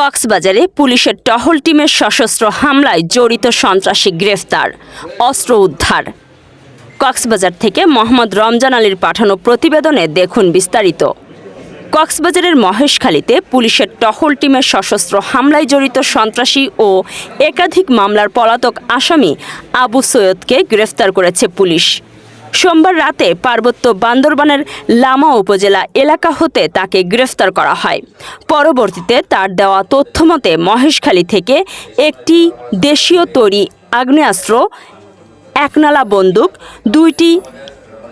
কক্সবাজারে পুলিশের টহল টিমের সশস্ত্র হামলায় জড়িত সন্ত্রাসী গ্রেফতার, অস্ত্র উদ্ধার। কক্সবাজার থেকে মোহাম্মদ রমজান আলীর পাঠানো প্রতিবেদনে দেখুন বিস্তারিত। কক্সবাজারের মহেশখালীতে পুলিশের টহল টিমের সশস্ত্র হামলায় জড়িত সন্ত্রাসী ও একাধিক মামলার পলাতক আসামি আবু সৈয়দকে গ্রেফতার করেছে পুলিশ। সোমবার রাতে পার্বত্য বান্দরবানের লামা উপজেলা এলাকা হতে তাকে গ্রেফতার করা হয়। পরবর্তীতে তার দেওয়া তথ্যমতে মহেশখালী থেকে একটি দেশীয় তৈরি আগ্নেয়াস্ত্র, একনালা বন্দুক, দুইটি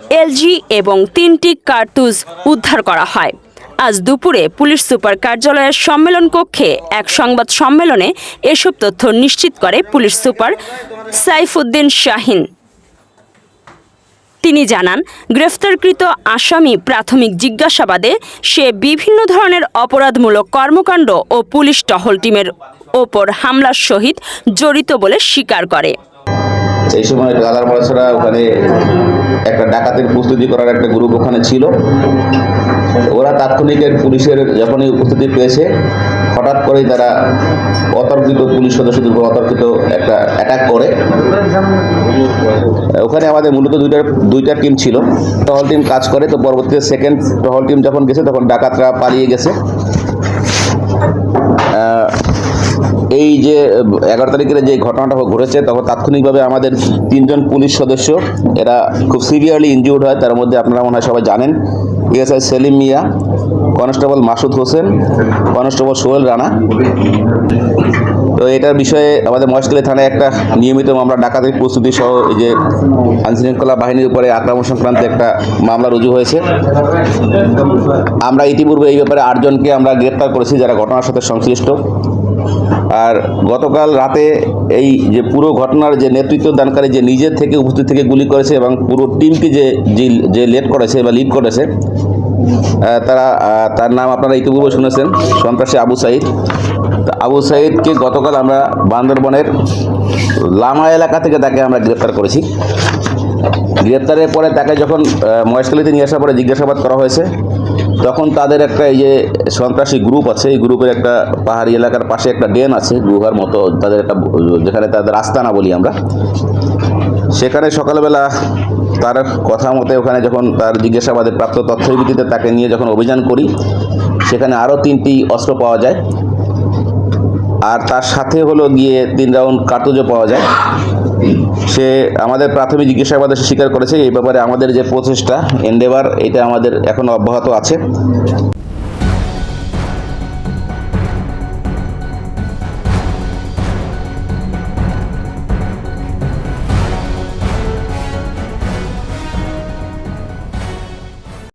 এলজি এবং তিনটি কার্তুজ উদ্ধার করা হয়। আজ দুপুরে পুলিশ সুপার কার্যালয়ের সম্মেলন কক্ষে এক সংবাদ সম্মেলনে এসব তথ্য নিশ্চিত করে পুলিশ সুপার সাইফুদ্দিন শাহিন। তিনি জানান, গ্রেফতারকৃত আসামি প্রাথমিক জিজ্ঞাসাবাদে সে বিভিন্ন ধরনের অপরাধমূলক কর্মকাণ্ড ও পুলিশ টহল টিমের ওপর হামলার সহিত জড়িত বলে স্বীকার করে। সেই সময় গাদার বয়সরা ওখানে একটা ডাকাতের প্রস্তুতি করার একটা গ্রুপ ওখানে ছিল। ওরা তাৎক্ষণিকের পুলিশের যখনই উপস্থিতি পেয়েছে হঠাৎ করেই তারা অতর্কিত পুলিশ সদস্যদের উপর অতর্কিত একটা অ্যাটাক করে। ওখানে আমাদের মূলত দুইটা দুইটা টিম ছিল। টহল টিম কাজ করে, তো পরবর্তীতে সেকেন্ড টহল টিম যখন গেছে, তখন ডাকাতরা পালিয়ে গেছে। এই যে, এগারো তারিখের যে ঘটনাটা ঘটেছে, তখন তাৎক্ষণিকভাবে আমাদের তিনজন পুলিশ সদস্য, এরা খুব সিভিয়ারলি ইনজিউর্ড হয়। তার মধ্যে আপনারা মনে হয় সবাই জানেন। ASI Selim Mia constable Masud Hossain, constable Sohel Rana. তো এটার বিষয়ে আমাদের মহেশখালী থানায় একটা নিয়মিত মামলা ডাকাতির প্রস্তুতি সহ এই যে আইনশৃঙ্খলা বাহিনীর উপরে আক্রমণ সংক্রান্ত একটা মামলা রুজু হয়েছে। আমরা ইতিপূর্বে এই ব্যাপারে আটজনকে আমরা গ্রেপ্তার করেছি যারা ঘটনার সাথে সংশ্লিষ্ট। আর গতকাল রাতে এই যে পুরো ঘটনার যে নেতৃত্ব দানকারী যে নিজের থেকে উপস্থিত থেকে গুলি করেছে এবং পুরো টিমকে যে যে- লেট করেছে বা লিড করেছে তারা তার নাম আপনারা ইতিপূর্বে শুনেছেন, সন্ত্রাসী আবু সাইদ। আবু সাইদকে গতকাল আমরা বান্দরবনের লামা এলাকা থেকে তাকে আমরা গ্রেপ্তার করেছি। গ্রেপ্তারের পরে তাকে যখন মহেশখালীতে নিয়ে আসার পরে জিজ্ঞাসাবাদ করা হয়েছে, তখন তাদের একটা এই যে সন্ত্রাসী গ্রুপ আছে, এই গ্রুপের একটা পাহাড়ি এলাকার পাশে একটা ড্যাম আছে, গুহার মতো, তাদের একটা, যেখানে তাদের আস্তানা বলি আমরা। সেখানে সকালবেলা তার কথা মতে ওখানে যখন তার জিজ্ঞাসাবাদের প্রাপ্ত তথ্যের ভিত্তিতে তাকে নিয়ে যখন অভিযান করি, সেখানে আরও তিনটি অস্ত্র পাওয়া যায়। আর তার সাথে হলো গিয়ে তিন রাউন্ড কার্তুজও পাওয়া যায়। সে আমাদের প্রাথমিক জিজ্ঞাসাবাদে স্বীকার করেছে, এই ব্যাপারে আমাদের যে প্রচেষ্টা এন্ডেভার এটা আমাদের এখনও অব্যাহত আছে।